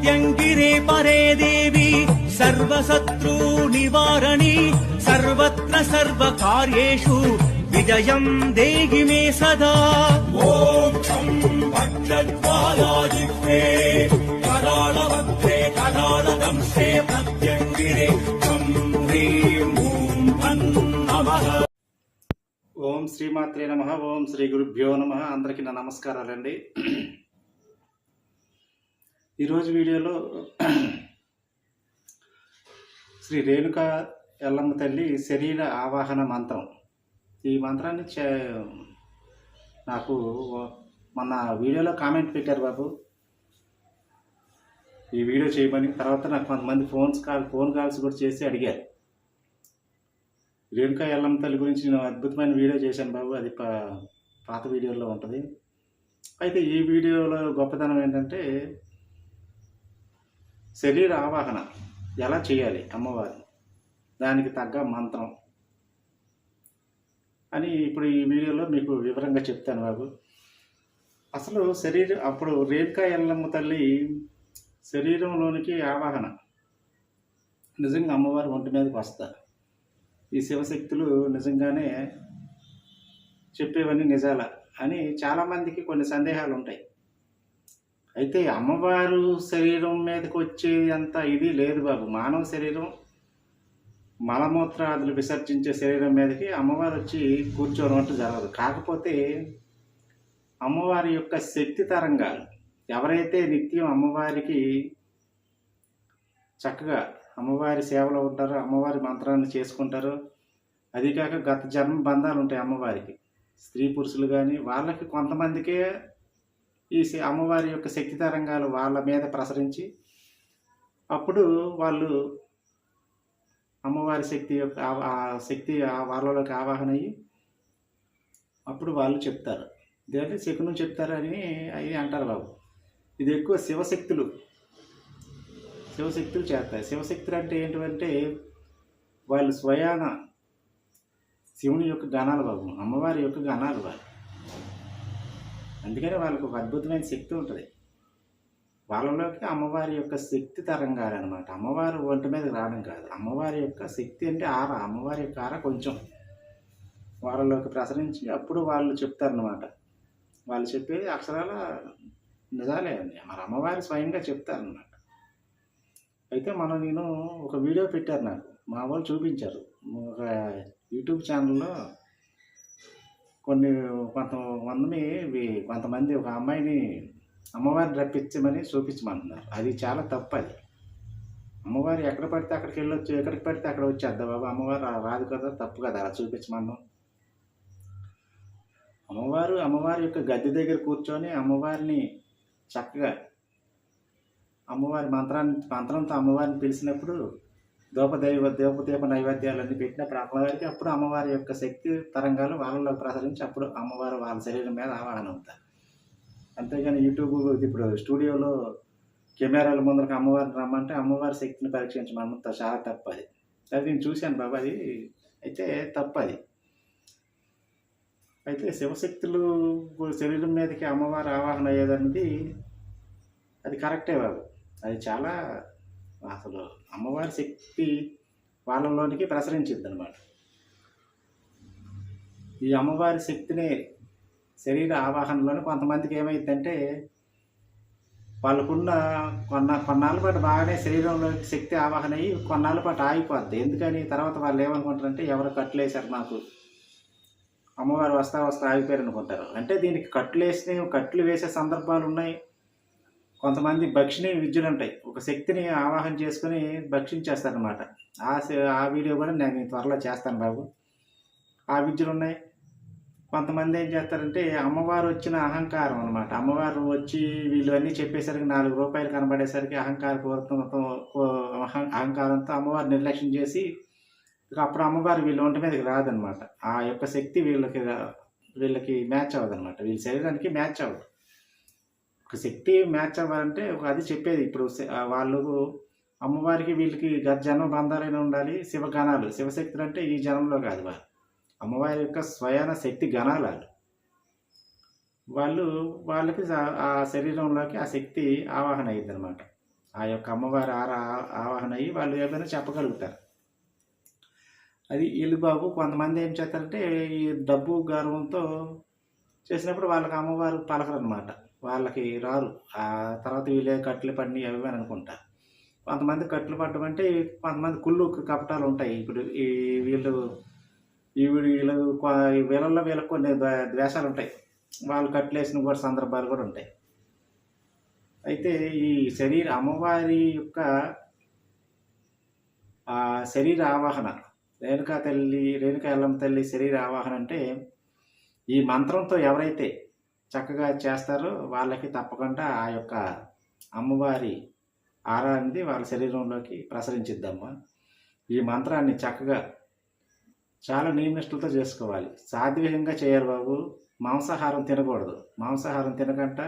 ప్రత్యంగిరే పరే దేవి సర్వశత్రూ నివారణి సర్వత్ర సర్వకార్యేషు విజయం దేహి మే సదా ఓం ఛం భద్రద్వాలాజిహ్వే కరాళవక్త్రే కరాళదంశే ప్రత్యంగిరే ఓం శ్రీమాత్రే నమ ఓం శ్రీ గురుభ్యో నమ అందరికీ నా నమస్కారాలండి. ఈరోజు వీడియోలో శ్రీ రేణుక ఎల్లమ్మ తల్లి శరీర ఆవాహన మంత్రం. ఈ మంత్రాన్ని చే- నాకు మొన్న వీడియోలో కామెంట్ పెట్టారు బాబు. ఈ వీడియో చేయమని తర్వాత నాకు కొంతమంది ఫోన్స్ కాల్ ఫోన్ కాల్స్ కూడా చేసి అడిగారు. రేణుక ఎల్లమ్మ తల్లి గురించి నేను అద్భుతమైన వీడియో చేశాను బాబు. అది పా- పాత వీడియోలో ఉంటుంది. అయితే ఈ వీడియోలో గొప్పతనం ఏంటంటే శరీర ఆవాహన. ఎలా చేయాలి అమ్మవారిని? దానికి తగ్గ మంత్రం. అని ఇప్పుడు ఈ వీడియోలో మీకు వివరంగా చెప్తాను బాబు. అసలు శరీరం అప్పుడు రేణుకా ఎల్లమ్మ తల్లి శరీరంలోనికి ఆవాహన. నిజంగా అమ్మవారి ఒంటి మీదకి వస్తారు. ఈ శివశక్తులు నిజంగానే చెప్పేవన్నీ నిజాల అని చాలామందికి కొన్ని సందేహాలు ఉంటాయి. అయితే అమ్మవారు శరీరం మీదకి వచ్చే అంత ఇది లేదు బాబు. మానవ శరీరం మలమూత్రాదులు విసర్జించే శరీరం మీదకి అమ్మవారు వచ్చి కూర్చోవడం అంటూ జరగదు. కాకపోతే అమ్మవారి యొక్క శక్తి తరంగాలు ఎవరైతే నిత్యం అమ్మవారికి చక్కగా అమ్మవారి సేవలో ఉంటారో అమ్మవారి మంత్రాన్ని చేసుకుంటారో అది కాక గత జన్మ బంధాలు ఉంటాయి అమ్మవారికి. స్త్రీ పురుషులు కానీ వాళ్ళకి కొంతమందికే ఈ అమ్మవారి యొక్క శక్తి తరంగాలు వాళ్ళ మీద ప్రసరించి అప్పుడు వాళ్ళు అమ్మవారి శక్తి యొక్క ఆ- శక్తి వాళ్ళలోకి ఆవాహన అయ్యి అప్పుడు వాళ్ళు చెప్తారు. ఇదంటే? శకునం చెప్తారని అవి అంటారు బాబు. ఇది ఎక్కువ శివశక్తులు. శివశక్తులు చేస్తాయి. శివశక్తులు అంటే ఏంటంటే వాళ్ళు స్వయాన శివుని యొక్క గణాలు బాబు. అమ్మవారి యొక్క గణాలు వాళ్ళు. అందుకనే వాళ్ళకు ఒక అద్భుతమైన శక్తి ఉంటుంది. వాళ్ళలోకి అమ్మవారి యొక్క శక్తి తరంగాలు అనమాట అమ్మవారు ఒంటి మీద రావడం కాదు. అమ్మవారి యొక్క శక్తి అంటే ఆర అమ్మవారి యొక్క ఆర కొంచెం. వాళ్ళలోకి ప్రసరించి అప్పుడు వాళ్ళు చెప్తారనమాట వాళ్ళు చెప్పేది అక్షరాల నిజాలే అండి. మరి అమ్మవారి స్వయంగా చెప్తారనమాట అయితే మనం నేను ఒక వీడియో పెట్టారు నాకు. మా వాళ్ళు చూపించారు. ఒక యూట్యూబ్ ఛానల్లో కొన్ని కొంతమందిని కొంతమంది ఒక అమ్మాయిని అమ్మవారిని రప్పించమని చూపించమంటున్నారు. అది చాలా తప్పు అది అమ్మవారు ఎక్కడ పడితే అక్కడికి వెళ్ళొచ్చు ఎక్కడికి పడితే అక్కడ వచ్చేద్దా బాబు? అమ్మవారు రాదు కదా తప్పు కదా అలా చూపించమన్నాం అమ్మవారు అమ్మవారి యొక్క గద్దె దగ్గర కూర్చొని అమ్మవారిని చక్కగా అమ్మవారి మంత్రాన్ని మంత్రంతో అమ్మవారిని పిలిచినప్పుడు దోపదైవ దోపదీప నైవేద్యాలన్నీ పెట్టిన అమ్మవారికి అప్పుడు అమ్మవారి యొక్క శక్తి తరంగాలు వాళ్ళలో ప్రసరించి అప్పుడు అమ్మవారు వాళ్ళ శరీరం మీద ఆవాహన అవుతారు. అంతేగాని యూట్యూబ్ ఇప్పుడు స్టూడియోలో కెమెరాల ముందరకు అమ్మవారిని రమ్మంటే అమ్మవారి శక్తిని పరీక్షించమన్నంత చాలా తప్పది. అది అది నేను చూశాను బాబా అది అయితే తప్పది. అది అయితే శివశక్తులు శరీరం మీదకి అమ్మవారి ఆవాహన అయ్యేదన్నది అది కరెక్టే బాబు. అది చాలా అసలు అమ్మవారి శక్తి వాళ్ళలోనికి ప్రసరించింది అనమాట ఈ అమ్మవారి శక్తిని శరీర ఆవాహనలోని కొంతమందికి ఏమైందంటే వాళ్ళకున్న కొన్న కొన్నాళ్ళ పాటు బాగానే శరీరంలో శక్తి ఆవాహన అయ్యి కొన్నాళ్ళ పాటు ఆగిపోద్ది. ఎందుకని? తర్వాత వాళ్ళు ఏమనుకుంటారంటే ఎవరు కట్లేశారు నాకు అమ్మవారు వస్తా వస్తా ఆగిపోయారు అనుకుంటారు అంటే దీనికి కట్లు వేసిన కట్లు వేసే సందర్భాలు ఉన్నాయి కొంతమంది భక్షిణి విద్యలు ఉంటాయి. ఒక శక్తిని ఆవాహన చేసుకుని భక్షించేస్తారనమాట ఆ ఆ వీడియో కూడా నేను త్వరలో చేస్తాను బాబు. ఆ విద్యలు ఉన్నాయి. కొంతమంది ఏం చేస్తారంటే అమ్మవారు వచ్చిన అహంకారం అనమాట అమ్మవారు వచ్చి వీళ్ళు అన్నీ చెప్పేసరికి నాలుగు రూపాయలు కనబడేసరికి అహంకార పూర్వకంతో అహం- అహంకారంతో అమ్మవారు నిర్లక్ష్యం చేసి అప్పుడు అమ్మవారు వీళ్ళ ఒంటి మీదకి రాదనమాట ఆ యొక్క శక్తి వీళ్ళకి వీళ్ళకి మ్యాచ్ అవ్వదన్నమాట. వీళ్ళ శరీరానికి మ్యాచ్ అవ్వదు. ఒక శక్తి మ్యాచ్ అవ్వాలంటే ఒక అది చెప్పేది. ఇప్పుడు వాళ్ళు అమ్మవారికి వీళ్ళకి గత జన్మ బంధాలైనా ఉండాలి. శివగణాలు శివశక్తులు అంటే ఈ జన్మలో కాదు వాళ్ళు. అమ్మవారి యొక్క స్వయాన శక్తి గణాలు వాళ్ళు. వాళ్ళకి ఆ- శరీరంలోకి ఆ శక్తి ఆవాహన అయ్యింది అనమాట ఆ యొక్క అమ్మవారి ఆర ఆవాహన అయ్యి వాళ్ళు ఏమైనా చెప్పగలుగుతారు. అది వీళ్ళు బాబు కొంతమంది ఏం చేస్తారంటే ఈ డబ్బు గర్వంతో చేసినప్పుడు వాళ్ళకి అమ్మవారు పలకరు అనమాట వాళ్ళకి రారు ఆ తర్వాత వీళ్ళే కట్లు పడినవి అవి అనుకుంటా. అని కొంతమంది కట్లు పడడం అంటే కొంతమంది కుళ్ళు కపటాలు ఉంటాయి. ఇప్పుడు ఈ వీళ్ళు ఈ వీళ్ళు వీళ్ళల్లో వీళ్ళకి కొన్ని ద్వేషాలు ఉంటాయి. వాళ్ళు కట్లేసిన కూడా సందర్భాలు కూడా ఉంటాయి. అయితే ఈ శరీర అమ్మవారి యొక్క శరీర ఆవాహన రేణుకా తల్లి రేణుకా ఎల్లమ్మ తల్లి శరీర ఆవాహన అంటే ఈ మంత్రంతో ఎవరైతే చక్కగా చేస్తారు. వాళ్ళకి తప్పకుండా ఆ యొక్క అమ్మవారి ఆరా అనేది వాళ్ళ శరీరంలోకి ప్రసరించిద్దమ్మా. ఈ మంత్రాన్ని చక్కగా చాలా నియమిష్టలతో చేసుకోవాలి. సాత్వికంగా చేయాలి బాబు. మాంసాహారం తినకూడదు. మాంసాహారం తినకంట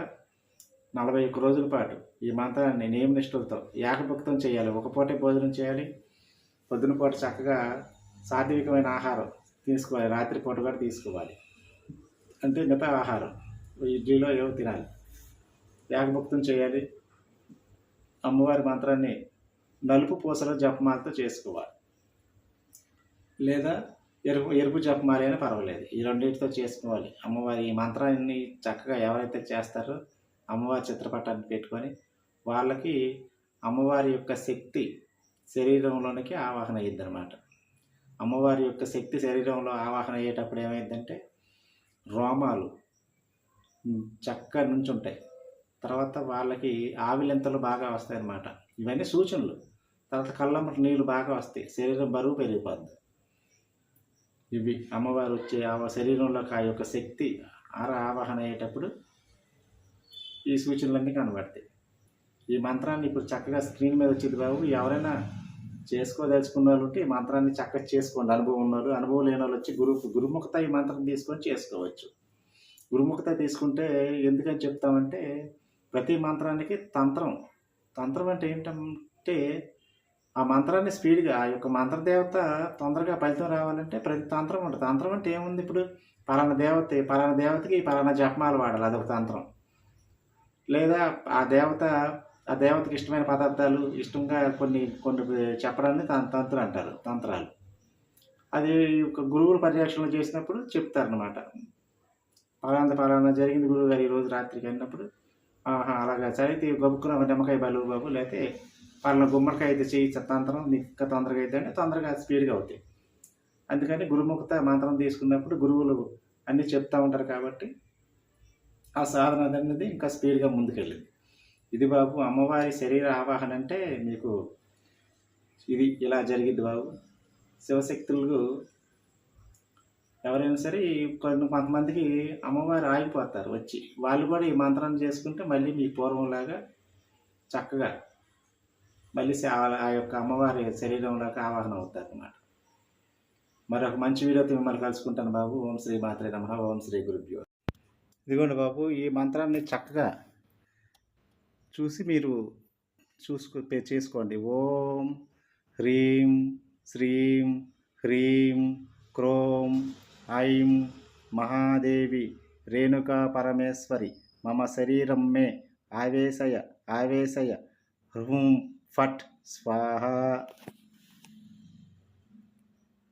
నలభై ఒక్క రోజుల పాటు ఈ మంత్రాన్ని నియమనిష్టలతో ఏకభక్తం చేయాలి. ఒక పూటే భోజనం చేయాలి. పొద్దున పూట చక్కగా సాత్వికమైన ఆహారం తీసుకోవాలి. రాత్రి పూట కూడా తీసుకోవాలి. అంటే మిగతా ఆహారం. ఇడ్లీలో ఏవో తినాలి. యాగభక్తం చేయాలి. అమ్మవారి మంత్రాన్ని నలుపు పూసల జపమాలతో చేసుకోవాలి. లేదా ఎరుపు ఎరుపు జపమాలి అయినా పర్వాలేదు. ఈ రెండింటితో చేసుకోవాలి. అమ్మవారి ఈ మంత్రాన్ని చక్కగా ఎవరైతే చేస్తారో అమ్మవారి చిత్రపటాన్ని పెట్టుకొని వాళ్ళకి అమ్మవారి యొక్క శక్తి శరీరంలోనికి ఆవాహన అయ్యిద్ది అనమాట అమ్మవారి యొక్క శక్తి శరీరంలో ఆవాహన అయ్యేటప్పుడు ఏమైందంటే రోమాలు చక్కగా నుంచి ఉంటాయి. తర్వాత వాళ్ళకి ఆవిలెంతలు బాగా వస్తాయి అన్నమాట. ఇవన్నీ సూచనలు. తర్వాత కళ్ళమ్మట నీళ్ళు బాగా వస్తాయి. శరీరం బరువు పెరిగిపోద్ది. ఇవి అమ్మవారు వచ్చే ఆ శరీరంలోకి ఆ యొక్క శక్తి ఆర ఆవాహన అయ్యేటప్పుడు ఈ సూచనలన్నీ కనబడతాయి. ఈ మంత్రాన్ని ఇప్పుడు చక్కగా స్క్రీన్ మీద వచ్చేది బాబు. ఎవరైనా చేసుకోదలుచుకున్న వాళ్ళు ఉంటే ఈ మంత్రాన్ని చక్కగా చేసుకోండి. అనుభవం ఉన్నారు అనుభవం లేని వాళ్ళు వచ్చి గురు గురుముఖత ఈ మంత్రం తీసుకొని చేసుకోవచ్చు. గురుముఖత తీసుకుంటే ఎందుకని చెప్తామంటే ప్రతి మంత్రానికి తంత్రం. తంత్రం అంటే ఏంటంటే ఆ మంత్రాన్ని స్పీడ్గా ఆ యొక్క మంత్రదేవత తొందరగా ఫలితం రావాలంటే ప్రతి తంత్రం ఉంటుంది. తంత్రం అంటే ఏముంది ఇప్పుడు? పలానా దేవత పలానా దేవతకి పలానా జపమాలు వాడాలి అదొక తంత్రం. లేదా ఆ దేవత ఆ దేవతకి ఇష్టమైన పదార్థాలు ఇష్టంగా కొన్ని కొన్ని చెప్పడాన్ని తం తంత్రం అంటారు తంత్రాలు. అది ఒక గురువుల పర్యవేక్షణలో చేసినప్పుడు చెప్తారనమాట పలానా పలానా జరిగింది గురువు గారు ఈరోజు రాత్రికి అన్నప్పుడు. ఆహా అలాగా. చదివితే గబుక్కున నిమ్మకాయ బలువు బాబు లేకపోతే పలానా గుమ్మడికాయ అయితే చేయి తంత్రం నిక్క తొందరగా అయితే అంటే తొందరగా స్పీడ్గా అవుతాయి. అందుకని గురుముఖత మంత్రం తీసుకున్నప్పుడు గురువులు అన్నీ చెప్తా ఉంటారు కాబట్టి ఆ సాధన అనేది ఇంకా స్పీడ్గా ముందుకెళ్ళింది. ఇది బాబు అమ్మవారి శరీర ఆవాహన అంటే మీకు ఇది ఇలా జరిగింది బాబు. శివశక్తులు ఎవరైనా సరే కొన్ని కొంతమందికి అమ్మవారు ఆగిపోతారు వచ్చి. వాళ్ళు కూడా ఈ మంత్రం చేసుకుంటే మళ్ళీ మీ పూర్వంలాగా చక్కగా మళ్ళీ సే- ఆ ఆ యొక్క అమ్మవారి శరీరంలోకి ఆవాహన అవుతారు అన్నమాట. మరొక మంచి వీడియోతో మిమ్మల్ని కలుసుకుంటాను బాబు. ఓం శ్రీ మాత్రే నమ. ఓం శ్రీ గురుభ్యో. ఇదిగోండి బాబు ఈ మంత్రాన్ని చక్కగా చూసి మీరు చూసుకో పే- చేసుకోండి. ఓం హ్రీం శ్రీం హ్రీం క్రోం ఐం మహాదేవి రేణుకా పరమేశ్వరి మమ శరీరం మే ఆవేశయ ఆవేశయ. హ్రూం ఫట్ స్వాహ.